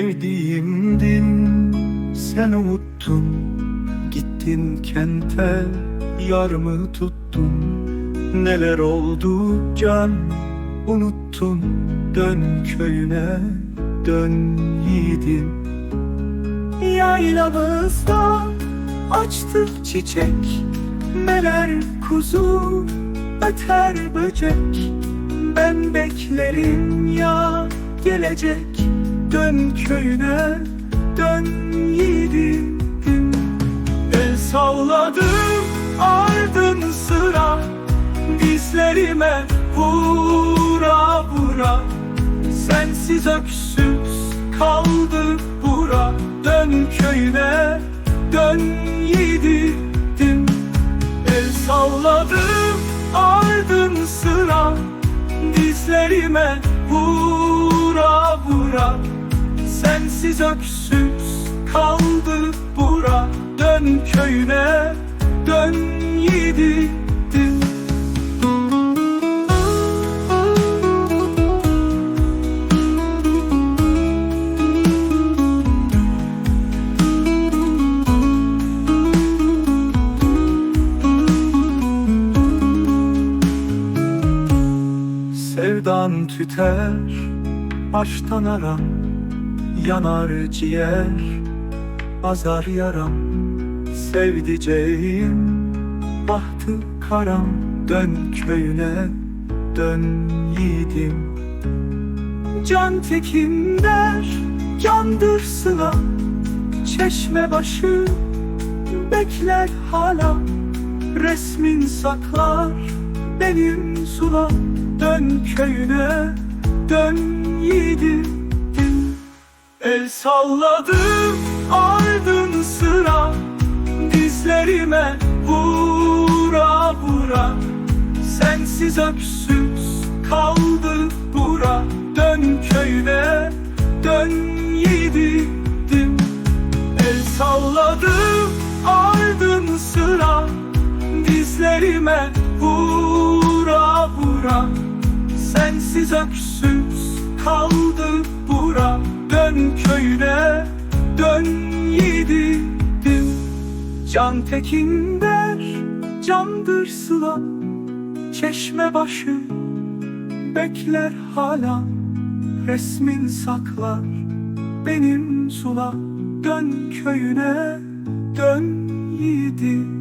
Sevdiğimdin sen unuttun. Gittin kente yarımı tuttun? Neler oldu can unuttun? Dön köyüne dön yiğidim. Yaylamızda açtık çiçek Meler kuzu öter böcek. Ben beklerim ya gelecek Dön köyüne dön yiğidim. El salladım ardın sıra. Dizlerime vura vura. Sensiz öksüz kaldı bura. Dön köyüne dön yiğidim. El salladım ardın sıra. Dizlerime vura vura Sensiz öksüz kaldı bura. Dön köyüne dön yiğidim. Sevdan tüter Baştan aram Yanar ciğer Azar yaram Sevdiceğim. Bahtı karam Dön köyüne Dön yiğidim. Can tekin der Candır sıla Çeşme başı Bekler hala. Resmin saklar Benim sula Dön köyüne Dön yiğidim El salladım ardın sıra Dizlerime vura vura. Sensiz öksüz kaldı bura Dön köyüne dön yiğidim. El salladım ardın sıra Dizlerime vura vura. Sensiz öksüz kaldı Can tekin der candır sıla. Çeşme başı bekler hala. Resmin saklar benim sula. Dön köyüne dön yiğidim